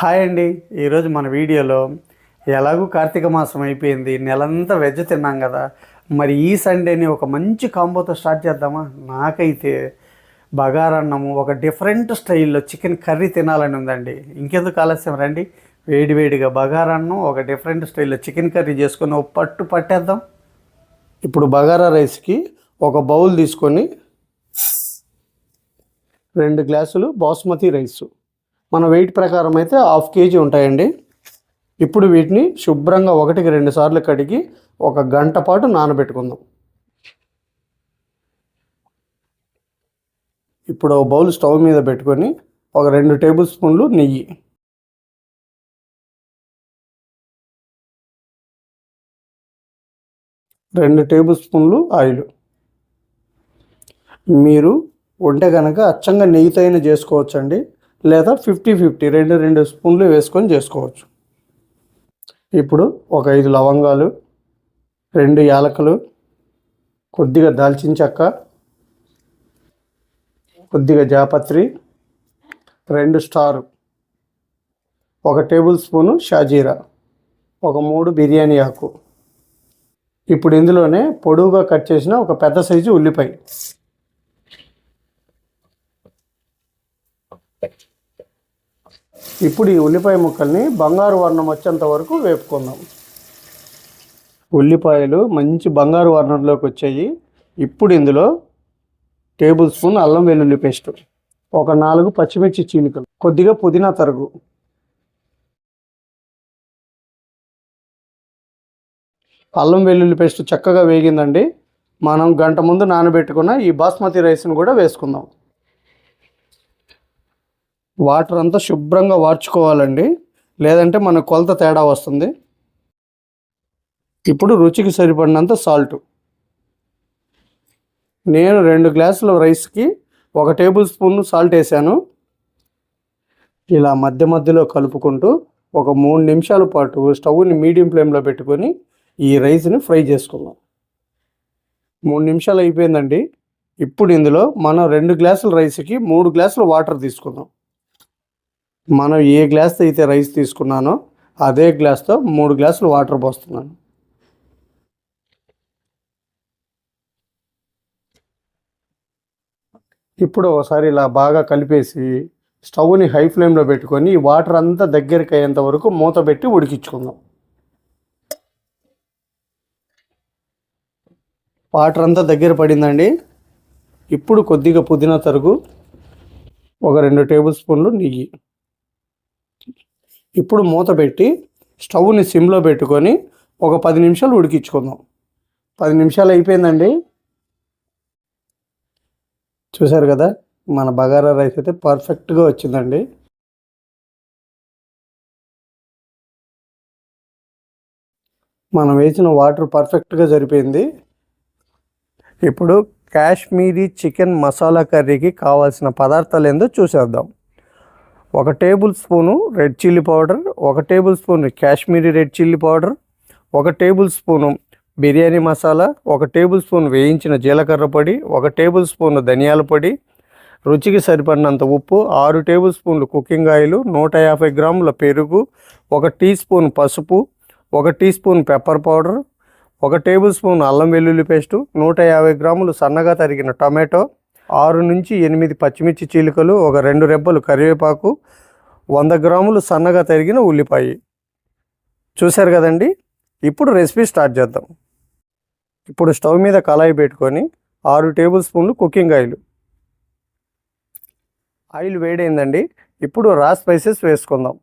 Hi అండి. ఈరోజు మన వీడియోలో ఎలాగూ కార్తీక మాసం అయిపోయింది. నెలంతా వెజ్ తిన్నాం కదా. మరి ఈ సండేని ఒక మంచి కాంబోతో స్టార్ట్ చేద్దామా? నాకైతే బగారన్నము ఒక డిఫరెంట్ స్టైల్లో చికెన్ కర్రీ తినాలని ఉందండి. ఇంకెందుకు ఆలస్యం? రండి. వేడివేడిగా బగారన్నం ఒక డిఫరెంట్ స్టైల్లో చికెన్ కర్రీ చేసుకొని ఒక పట్టు పట్టేద్దాం. ఇప్పుడు బగారా రైస్కి ఒక బౌల్ తీసుకొని రెండు గ్లాసులు బాస్మతి రైసు. మన వెయిట్ ప్రకారం అయితే హాఫ్ కేజీ ఉంటాయండి. ఇప్పుడు వీటిని శుభ్రంగా ఒకటికి రెండు సార్లు కడిగి ఒక గంట పాటు నానబెట్టుకుందాం. ఇప్పుడు బౌల్ స్టవ్ మీద పెట్టుకొని ఒక రెండు టేబుల్ స్పూన్లు నెయ్యి. రెండు టేబుల్ స్పూన్లు ఆయిల్. మీరు వంటే కనుక అచ్చంగా నెయ్యితో అయినా చేసుకోవచ్చండి. లేదా ఫిఫ్టీ ఫిఫ్టీ రెండు రెండు స్పూన్లు వేసుకొని చేసుకోవచ్చు. ఇప్పుడు ఒక ఐదు లవంగాలు రెండు యాలకులు కొద్దిగా దాల్చిన చెక్క కొద్దిగా జాపత్రి రెండు స్టారు ఒక టేబుల్ స్పూను షాజీరా ఒక మూడు బిర్యానీ ఆకు. ఇప్పుడు ఇందులోనే పొడవుగా కట్ చేసిన ఒక పెద్ద సైజు ఉల్లిపాయ. ఇప్పుడు ఈ ఉల్లిపాయ ముక్కల్ని బంగారు వర్ణం వచ్చేంత వరకు వేపుకుందాం. ఉల్లిపాయలు మంచి బంగారు వర్ణంలోకి వచ్చాయి. ఇప్పుడు ఇందులో టేబుల్ స్పూన్ అల్లం వెల్లుల్లి పేస్ట్ ఒక నాలుగు పచ్చిమిర్చి చీలికలు కొద్దిగా పుదీనా తరుగు. అల్లం వెల్లుల్లి పేస్ట్ చక్కగా వేగిందండి. మనం గంట ముందు నానబెట్టుకున్న ఈ బాస్మతి రైస్ను కూడా వేసుకుందాం. వాటర్ అంతా శుభ్రంగా వార్చుకోవాలండి. లేదంటే మన కొలత తేడా వస్తుంది. ఇప్పుడు రుచికి సరిపడినంత సాల్ట్. నేను రెండు గ్లాసుల రైస్కి ఒక టేబుల్ స్పూన్ సాల్ట్ వేసాను. ఇలా మధ్య మధ్యలో కలుపుకుంటూ ఒక మూడు నిమిషాల పాటు స్టవ్ని మీడియం ఫ్లేమ్లో పెట్టుకొని ఈ రైస్ని ఫ్రై చేసుకుందాం. మూడు నిమిషాలు అయిపోయిందండి. ఇప్పుడు ఇందులో మనం రెండు గ్లాసుల రైస్కి మూడు గ్లాసుల వాటర్ తీసుకుందాం. మనం ఏ గ్లాస్తో అయితే రైస్ తీసుకున్నానో అదే గ్లాస్తో మూడు గ్లాసులు వాటర్ పోస్తున్నాను. ఇప్పుడు ఒకసారి ఇలా బాగా కలిపేసి స్టవ్ని హై ఫ్లేమ్లో పెట్టుకొని వాటర్ అంతా దగ్గరికి అయ్యేంత వరకు మూత పెట్టి ఉడికించుకుందాం. వాటర్ అంతా దగ్గర పడిందండి. ఇప్పుడు కొద్దిగా పుదీనా తరుగు ఒక రెండు టేబుల్ స్పూన్లు నెయ్యి. ఇప్పుడు మూత పెట్టి స్టవ్ని సిమ్లో పెట్టుకొని ఒక పది నిమిషాలు ఉడికించుకుందాం. పది నిమిషాలు అయిపోయిందండి. చూశారు కదా మన బగారా రైస్ అయితే పర్ఫెక్ట్గా వచ్చిందండి. మనం వేసిన వాటర్ పర్ఫెక్ట్గా సరిపోయింది. ఇప్పుడు కాశ్మీరీ చికెన్ మసాలా కర్రీకి కావాల్సిన పదార్థాలు ఏందో చూసేద్దాం. ఒక tablespoon red chilli powder ఒక tablespoon Kashmiri red chilli powder ఒక టేబుల్ స్పూను బిర్యానీ మసాలా ఒక టేబుల్ స్పూన్ వేయించిన జీలకర్ర పొడి ఒక టేబుల్ స్పూన్ ధనియాల పొడి. రుచికి సరిపడినంత ఉప్పు ఆరు టేబుల్ స్పూన్లు కుకింగ్ ఆయిల్ నూట యాభై గ్రాముల పెరుగు ఒక టీ స్పూన్ పసుపు ఒక టీ స్పూన్ పెప్పర్ పౌడర్ ఒక టేబుల్ స్పూన్ అల్లం వెల్లుల్లి పేస్టు నూట యాభై గ్రాములు సన్నగా తరిగిన టమాటో ఆరు నుంచి ఎనిమిది పచ్చిమిర్చి చీలికలు ఒక రెండు రెబ్బలు కరివేపాకు వంద గ్రాములు సన్నగా తరిగిన ఉల్లిపాయ. చూశారు కదండి? ఇప్పుడు రెసిపీ స్టార్ట్ చేద్దాం. ఇప్పుడు స్టవ్ మీద కళాయి పెట్టుకొని ఆరు టేబుల్ స్పూన్లు కుకింగ్ ఆయిల్. ఆయిల్ వేడైందండి. ఇప్పుడు రా స్పైసెస్ వేసుకుందాం.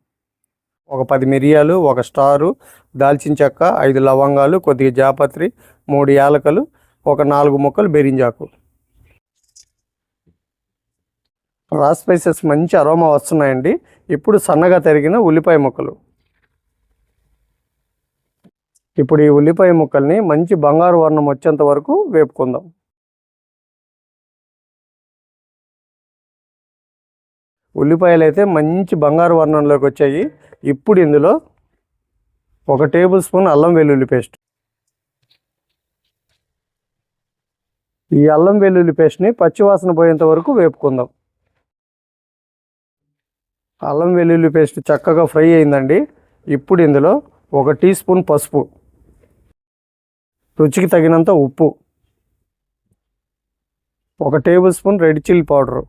ఒక పది మిరియాలు ఒక స్టారు దాల్చిన చెక్క ఐదు లవంగాలు కొద్దిగా జాపత్రి మూడు యాలకలు ఒక నాలుగు ముక్కలు బెరింజాకు. రా స్పైసెస్ మంచి అరోమా వస్తున్నాయండి. ఇప్పుడు సన్నగా తరిగిన ఉల్లిపాయ ముక్కలు. ఇప్పుడు ఈ ఉల్లిపాయ ముక్కల్ని మంచి బంగారు వర్ణం వచ్చేంత వరకు వేపుకుందాం. ఉల్లిపాయలు అయితే మంచి బంగారు వర్ణంలోకి వచ్చాయి. ఇప్పుడు ఇందులో ఒక టేబుల్ స్పూన్ అల్లం వెల్లుల్లి పేస్ట్. ఈ అల్లం వెల్లుల్లి పేస్ట్ని పచ్చివాసన పోయేంత వరకు వేపుకుందాం. అల్లం వెల్లుల్లి పేస్ట్ చక్కగా ఫ్రై అయిందండి. ఇప్పుడు ఇందులో ఒక టీ స్పూన్ పసుపు. రుచికి తగినంత ఉప్పు. ఒక tablespoon red chilli powder.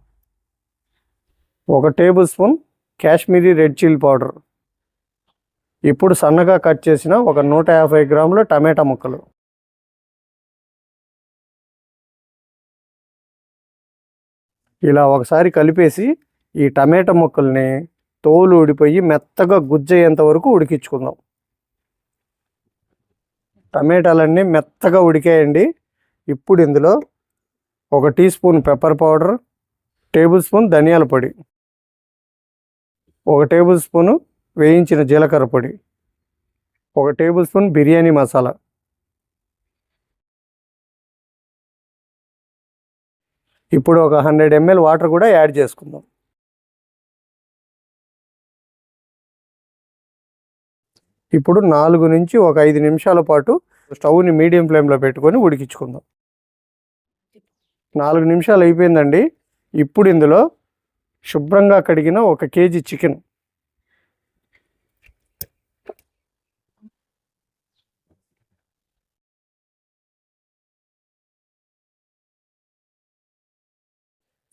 ఒక tablespoon Kashmiri red chilli powder. ఇప్పుడు సన్నగా కట్ చేసిన ఒక నూట యాభై గ్రాముల టమాటా ముక్కలు. ఇలా ఒకసారి కలిపేసి ఈ టమాటా ముక్కల్ని తోలు ఊడిపోయి మెత్తగా గుజ్జయ్యేంత వరకు ఉడికించుకుందాం. టమాటాలన్నీ మెత్తగా ఉడికాయండి. ఇప్పుడు ఇందులో ఒక teaspoon pepper powder tablespoon ధనియాల పొడి ఒక టేబుల్ స్పూను వేయించిన జీలకర్ర పొడి ఒక టేబుల్ స్పూన్ బిర్యానీ మసాలా. ఇప్పుడు ఒక హండ్రెడ్ ఎంఎల్ వాటర్ కూడా యాడ్ చేసుకుందాం. ఇప్పుడు నాలుగు నుంచి ఒక ఐదు నిమిషాల పాటు స్టవ్ని మీడియం ఫ్లేమ్లో పెట్టుకొని ఉడికించుకుందాం. నాలుగు నిమిషాలు అయిపోయిందండి. ఇప్పుడు ఇందులో శుభ్రంగా కడిగిన ఒక కేజీ చికెన్.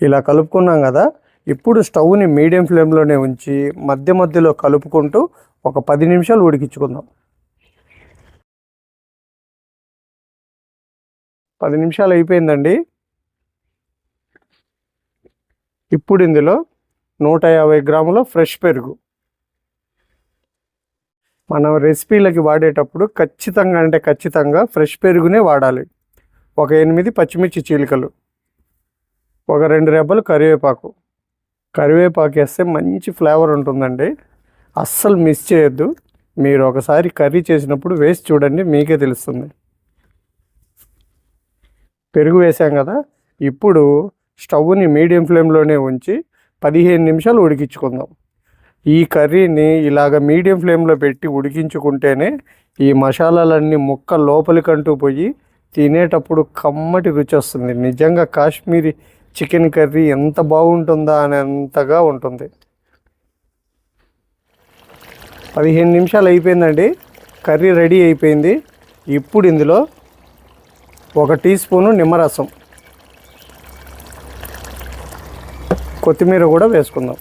ఇలా కలుపుకున్నాం కదా ఇప్పుడు స్టవ్ని మీడియం ఫ్లేమ్లోనే ఉంచి మధ్య మధ్యలో కలుపుకుంటూ ఒక పది నిమిషాలు ఉడికించుకుందాం. పది నిమిషాలు అయిపోయిందండి. ఇప్పుడు ఇందులో నూట యాభై గ్రాముల ఫ్రెష్ పెరుగు. మనం రెసిపీలకి వాడేటప్పుడు ఖచ్చితంగా అంటే ఖచ్చితంగా ఫ్రెష్ పెరుగునే వాడాలి. ఒక ఎనిమిది పచ్చిమిర్చి చీలికలు. ఒక రెండు రెబ్బలు కరివేపాకు. కరివేపాకు వేస్తే మంచి ఫ్లేవర్ ఉంటుందండి. అస్సలు మిస్ చేయొద్దు. మీరు ఒకసారి కర్రీ చేసినప్పుడు వేసి చూడండి మీకే తెలుస్తుంది. పెరుగు వేసాం కదా ఇప్పుడు స్టవ్ని మీడియం ఫ్లేమ్లోనే ఉంచి పదిహేను నిమిషాలు ఉడికించుకుందాం. ఈ కర్రీని ఇలాగ మీడియం ఫ్లేమ్లో పెట్టి ఉడికించుకుంటేనే ఈ మసాలాలన్నీ ముక్క లోపలికంటూ పోయి తినేటప్పుడు కమ్మటి రుచి వస్తుంది. నిజంగా కాశ్మీరీ చికెన్ కర్రీ ఎంత బాగుంటుందా అనేంతగా ఉంటుంది. పదిహేను నిమిషాలు అయిపోయిందండి. కర్రీ రెడీ అయిపోయింది. ఇప్పుడు ఇందులో ఒక టీ స్పూను నిమ్మరసం. కొత్తిమీర కూడా వేసుకుందాం.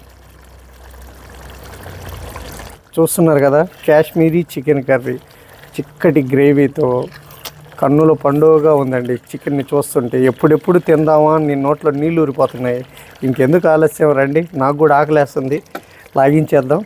చూస్తున్నారు కదా కాశ్మీరీ చికెన్ కర్రీ. చిక్కటి గ్రేవీతో కన్నుల పండుగగా ఉందండి. చికెన్ని చూస్తుంటే ఎప్పుడెప్పుడు తిందామా నీ నోట్లో నీళ్ళు ఊరిపోతున్నాయి. ఇంకెందుకు ఆలస్యం? రండి. నాకు కూడా ఆకలేస్తుంది. లాగించేద్దాం.